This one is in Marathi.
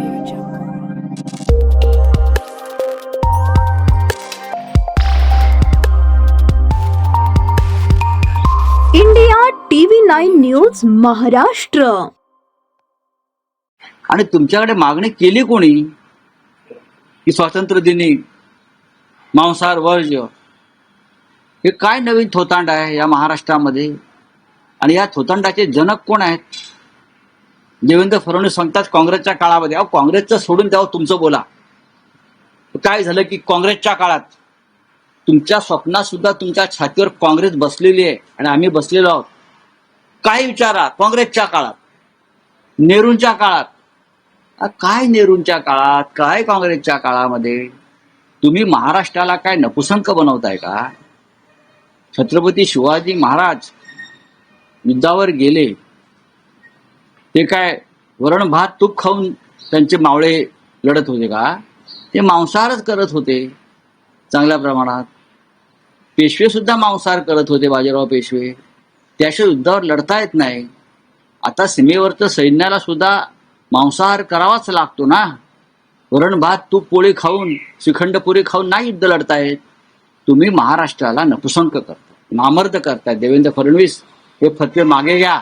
Audio Jungle. India TV nine news Maharashtra. आणि तुमच्याकडे मागणी केली कोणी? की स्वातंत्र्य दिनी मांसाहार वर्ज हे काय नवीन थोतांड आहे या महाराष्ट्रामध्ये? आणि या थोतांडाचे जनक कोण आहेत? देवेंद्र फडणवीस सांगतात काँग्रेसच्या काळामध्ये अहो काँग्रेसचं सोडून द्यावं तुमचं बोला. काय झालं की काँग्रेसच्या काळात तुमच्या स्वप्नात सुद्धा तुमच्या छातीवर काँग्रेस बसलेली आहे आणि आम्ही बसलेलो आहोत. काय विचारा काँग्रेसच्या काळात नेहरूंच्या काळात? काय नेहरूंच्या काळात? काय काँग्रेसच्या काळामध्ये? तुम्ही महाराष्ट्राला काय नपुसंक बनवताय का? छत्रपती शिवाजी महाराज युद्धावर गेले ते काय वरण भात तूप खाऊन त्यांचे मावळे लढत होते का? ते मांसाहारच करत होते चांगल्या प्रमाणात. पेशवे सुद्धा मांसाहार करत होते बाजीराव पेशवे. त्याशिवाय युद्धावर लढता येत नाही. आता सीमेवरचं सैन्याला सुद्धा मांसाहार करावाच लागतो ना? वरण भात तूप पोळी खाऊन श्रीखंड पुरी खाऊन नाही युद्ध लढतायत तुम्ही महाराष्ट्राला नपुसंक करता नामर्द करताय देवेंद्र फडणवीस हे फतवे मागे घ्या.